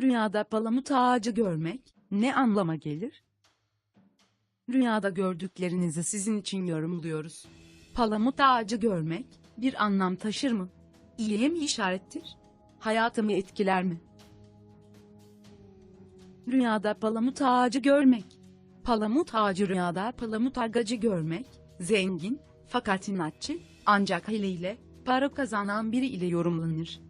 Rüyada palamut ağacı görmek ne anlama gelir? Rüyada gördüklerinizi sizin için yorumluyoruz. Palamut ağacı görmek bir anlam taşır mı? İyiye mi işarettir? Hayatımı etkiler mi? Rüyada palamut ağacı görmek. Palamut ağacı rüyada palamut ağacı görmek, zengin, fakat inatçı, ancak hileyle, para kazanan biri ile yorumlanır.